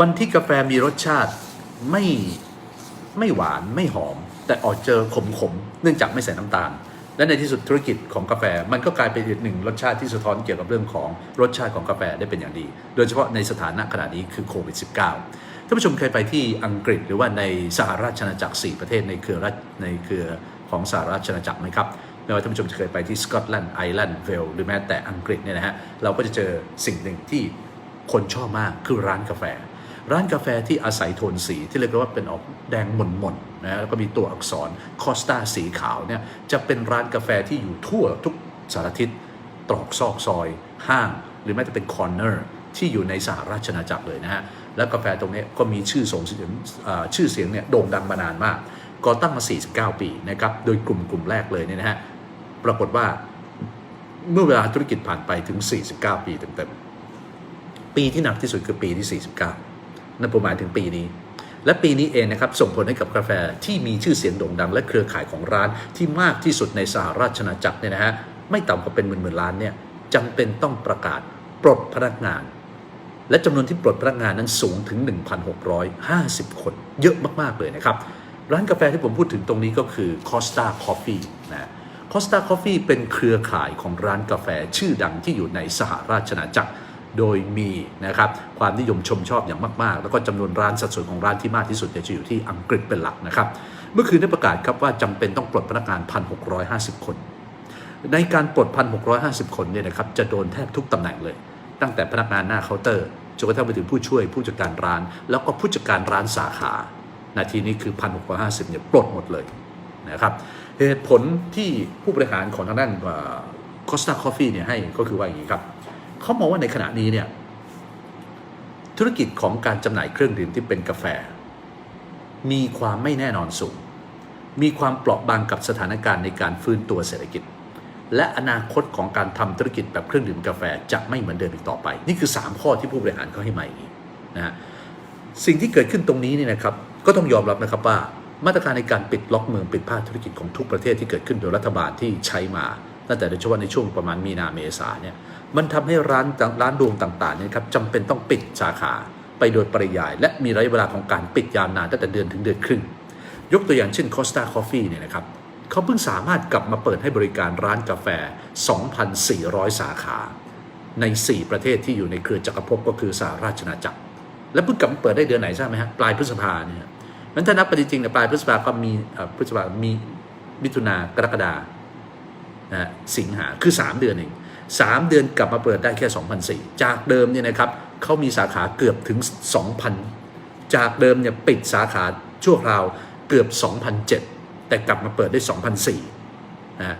วันที่กาแฟมีรสชาติไม่ไม่หวานไม่หอม แต่ออกเจอขมขมเนื่องจากไม่ใส่น้ำตาล และในที่สุดธุรกิจของกาแฟมันก็กลายเป็นอีกหนึ่งรสชาติที่สะท้อนเกี่ยวกับเรื่องของรสชาติของกาแฟได้เป็นอย่างดี โดยเฉพาะในสถานะขณะนี้คือโควิด -19 ท่านผู้ชมเคยไปที่อังกฤษหรือว่าในสหราชอาณาจักร 4 ประเทศในเครือรัฐในเครือของสหราชอาณาจักรไหมครับไม่ว่าท่านผู้ชมจะเคยไปที่สกอตแลนด์ไอร์แลนด์เวลหรือแม้แต่อังกฤษเนี่ยนะฮะเราก็จะเจอสิ่งหนึ่งที่คนชอบมากคือร้านกาแฟ ร้านกาแฟที่อาศัยโทนสีที่เรียกว่าเป็นออกแดงหม่นๆนะแล้วก็มีตัวอักษรคอสตาสีขาวเนี่ยจะเป็นร้านกาแฟที่อยู่ทั่วทุกสารทิศตรอกซอกซอย ห้าง หรือแม้แต่เป็นคอร์เนอร์ที่อยู่ในสหราชอาณาจักรเลยนะฮะแล้วกาแฟตรงนี้ก็มีชื่อส่งสียชื่อเสียงเนี่ยโด่งดังมานานมากก่อตั้งมา 49 ปีนะครับโดยกลุ่มกลุ่มแรกเลยเนี่ยนะฮะปรากฏว่าเมื่อเวลาธุรกิจผ่านไปถึง 49 ปีเต็มๆปีที่หนักที่สุดคือปีที่ 49 นั่นประมาณถึงปีนี้ และปีนี้เองนะครับส่งผลให้กับกาแฟที่มีชื่อเสียงโด่งดัง และเครือข่ายของร้านที่มากที่สุดในสหราชอาณาจักรเนี่ยนะฮะไม่ต่ำกว่าเป็นหมื่นๆล้านเนี่ยจำเป็นต้องประกาศปลดพนักงาน และจำนวนที่ปลดพนักงานนั้นสูงถึง 1,650 คน เยอะมากๆเลยนะครับ ร้านกาแฟที่ผมพูดถึงตรงนี้ก็คือ Costa Coffee นะ Costa Coffee เป็นเครือข่ายของร้านกาแฟชื่อดังที่อยู่ในสหราชอาณาจักร โดยมีนะครับความนิยมชมชอบอย่างมาก ๆ แล้วก็จำนวนร้านสัดส่วนของร้านที่มากที่สุดเนี่ยจะอยู่ที่อังกฤษเป็นหลักนะครับ เมื่อคืนได้ประกาศครับว่าจำเป็นต้องปลดพนักงาน 1,650 คน ในการปลด 1,650 คนเนี่ยนะครับจะโดนแทบทุกตำแหน่งเลย ตั้งแต่พนักงานหน้าเคาน์เตอร์จนกระทั่งไปถึงผู้ช่วยผู้จัดการร้าน แล้วก็ผู้จัดการร้านสาขา นาทีนี้คือ 1,650 เนี่ยปลดหมดเลยนะครับเหตุผลที่ผู้บริหารของทางด้านคอสตาคอฟฟี่เนี่ยให้ก็คือว่าอย่างนี้ครับ เขามองว่าในขณะนี้เนี่ยธุรกิจของการจำหน่ายเครื่องดื่มที่เป็นกาแฟ มีความไม่แน่นอนสูง มีความเปราะบางกับสถานการณ์ในการฟื้นตัวเศรษฐกิจ และอนาคตของการทำธุรกิจแบบเครื่องดื่มกาแฟจะไม่เหมือนเดิมอีกต่อไป นี่คือ 3 ข้อที่ผู้บริหารเขาให้มาอย่างนี้นะฮะสิ่งที่เกิดขึ้นตรงนี้เนี่ยนะครับ ก็ต้องยอมรับนะครับว่ามาตรการในการปิดล็อกเมืองปิดภาคธุรกิจของทุกประเทศที่เกิดขึ้นโดยรัฐบาลที่ใช้มา ตั้งแต่โดยเฉพาะในช่วงประมาณมีนาเมษาเนี่ยมันทำให้ร้านร้านรวงต่างๆเนี่ยครับจำเป็นต้องปิดสาขาไปโดยปริยาย และมีระยะเวลาของการปิดยาวนานตั้งแต่เดือนถึงเดือนครึ่ง ยกตัวอย่างเช่น Costa Coffee เนี่ยนะครับเขาเพิ่งสามารถกลับมาเปิดให้บริการร้านกาแฟ 2,400 สาขา ใน 4 ประเทศที่อยู่ในเครือจักรภพก็คือสหราชอาณาจักร และเพิ่งกลับมาเปิดได้เดือนไหนทราบไหมฮะปลายพฤษภาเนี่ยมันถ้านับไปจริงๆเนี่ยปลายพฤษภาก็มีพฤษภามีมิถุนากรกฎา นะสิงหาคือ 3 เดือนเอง3 เดือนกลับมาเปิดได้แค่ 2,004จากเดิมเนี่ยนะครับเขามีสาขาเกือบถึง 2,000 จากเดิมเนี่ยปิดสาขาชั่วคราวเกือบ 2,007 แต่กลับมาเปิดได้ 2,004นะ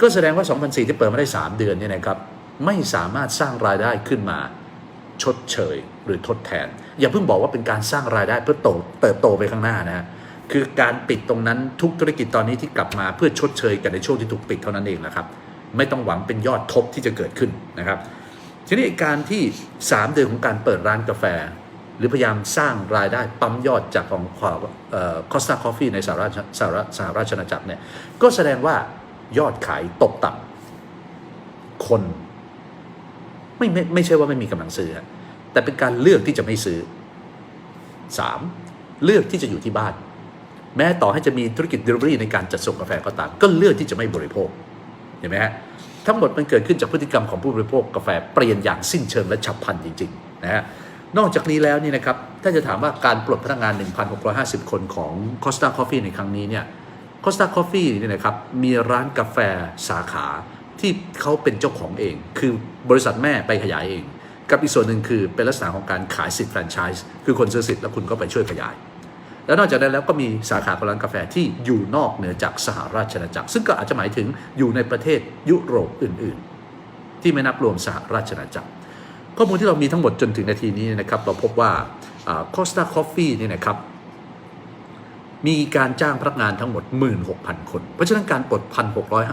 ก็แสดงว่า 2,004 ที่เปิดมาได้ 3 เดือนเนี่ยนะครับไม่สามารถสร้างรายได้ขึ้นมาชดเชยหรือทดแทน อย่าเพิ่งบอกว่าเป็นการสร้างรายได้เพื่อโตเติบโตไปข้างหน้านะฮะ คือการปิดตรงนั้นทุกธุรกิจตอนนี้ที่กลับมาเพื่อชดเชยกันในช่วงที่ถูกปิดเท่านั้นเองนะครับ ไม่ต้องหวังเป็นยอดทบที่จะเกิดขึ้นนะครับ ทีนี้การที่ 3 เดือนของการเปิดร้านกาแฟ หรือพยายามสร้างรายได้ปั๊มยอดจากของคอสตาคอฟฟี่ในสหราชสหราชสหราชอาณาจักรเนี่ยก็แสดงว่ายอดขายตกต่ำคนไม่ไม่ไม่ใช่ว่าไม่มีกำลังซื้อ แต่เป็นการเลือกที่จะไม่ซื้อ 3. เลือกที่จะอยู่ที่บ้าน แม้ต่อให้จะมีธุรกิจ Delivery ในการจัดส่งกาแฟก็ตาม ก็เลือกที่จะไม่บริโภค เห็นไหมฮะ ทั้งหมดมันเกิดขึ้นจากพฤติกรรมของผู้บริโภคกาแฟเปลี่ยนอย่างสิ้นเชิงและฉับพลันจริงๆนะฮะ นอกจากนี้แล้วนี่นะครับ ถ้าจะถามว่าการปลดพนักงาน 1,650 คนของ Costa Coffee ในครั้งนี้เนี่ย Costa Coffee นี่นะครับมีร้านกาแฟสาขาที่เขาเป็นเจ้าของเอง คือบริษัทแม่ไปขยายเอง กับอีกส่วนหนึ่งคือเป็นลักษณะของการขายสิทธิ์แฟรนไชส์คือคนซื้อสิทธิ์แล้วคุณก็ไปช่วยขยาย แล้วนอกจากนั้นแล้วก็มีสาขาของร้านกาแฟที่อยู่นอกเหนือจากสหราชอาณาจักร ซึ่งก็อาจจะหมายถึงอยู่ในประเทศยุโรปอื่น ๆ ที่ไม่นับรวมสหราชอาณาจักร ข้อมูลที่เรามีทั้งหมดจนถึงนาทีนี้นะครับ เราพบว่าคอสตาคอฟฟี่นี่นะครับมีการจ้างพนักงานทั้งหมด 16,000 คน เพราะฉะนั้นการปลด 1,600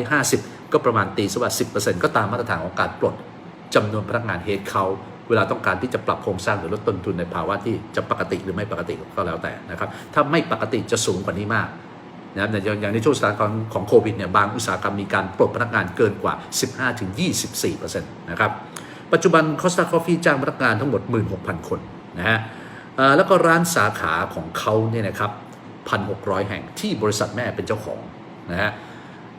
1,650 ก็ประมาณตีสวัสดิ์10%ก็ตามมาตรฐานของการปลดจำนวนพนักงานเฮดเขา เวลาต้องการที่จะปรับโครงสร้างหรือลดต้นทุนในภาวะที่จะปกติหรือไม่ปกติก็แล้วแต่นะครับ ถ้าไม่ปกติจะสูงกว่านี้มากนะครับอย่างในช่วงสถานการณ์ของโควิดเนี่ยบางอุตสาหกรรมมีการปลดพนักงานเกินกว่า 15-24%นะครับปัจจุบัน Costa Coffee จ้างพนักงานทั้งหมด 16,000 คนนะฮะแล้วก็ร้านสาขาของเขาเนี่ยนะครับ 1,600 แห่งที่บริษัทแม่เป็นเจ้าของนะฮะ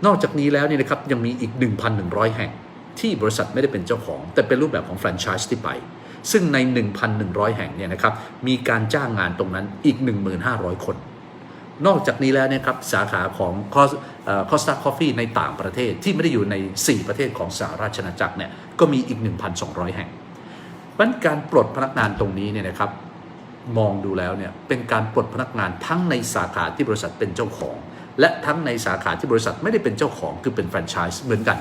นอกจากนี้แล้วเนี่ยนะครับยังมีอีก 1,100 แห่ง ที่บริษัทไม่ได้เป็นเจ้าของ แต่เป็นรูปแบบของแฟรนไชส์ที่ไป ซึ่งใน 1,100 แห่งเนี่ยนะครับมีการจ้างงานตรงนั้นอีก 1,500 คน นอกจากนี้แล้วเนี่ยครับสาขาของคอสตาคอฟฟี่ในต่างประเทศที่ไม่ได้อยู่ใน 4 ประเทศของสหราชอาณาจักรเนี่ยก็มีอีก 1,200 แห่งเพราะการปลดพนักงานตรงนี้เนี่ยนะครับมองดูแล้วเนี่ยเป็นการปลดพนักงานทั้งในสาขาที่บริษัทเป็นเจ้าของ และทั้งในสาขาที่บริษัทไม่ได้เป็นเจ้าของคือเป็นแฟรนไชส์เหมือนกัน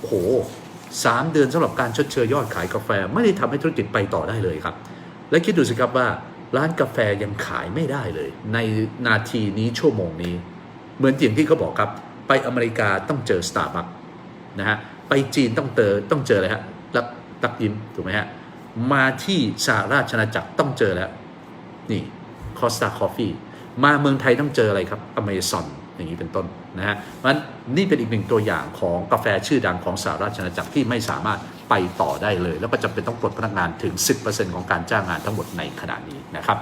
โอ้โหสามเดือนสำหรับการชดเชยยอดขายกาแฟไม่ได้ทำให้ธุรกิจไปต่อได้เลยครับ และคิดดูสิครับว่าร้านกาแฟยังขายไม่ได้เลย ในนาทีนี้ชั่วโมงนี้ เหมือนอย่างที่เขาบอกครับ ไปอเมริกาต้องเจอสตาร์บัคนะฮะไปจีนต้องเจอต้องเจออะไรฮะรับตักอินถูกไหมฮะมาที่สหราชอาณาจักรต้องเจอแล้ว นี่คอสตาคอฟฟี่มาเมืองไทยต้องเจออะไรครับอเมซอน อย่างนี้เป็นต้นนะฮะเพราะฉะนั้นนี่เป็นอีกหนึ่งตัวอย่างของกาแฟชื่อดังของสหราชอาณาจักรที่ไม่สามารถไปต่อได้เลย แล้วก็จำเป็นต้องปลดพนักงานถึง 10%ของการจ้างงานทั้งหมดในขณะนี้นะครับ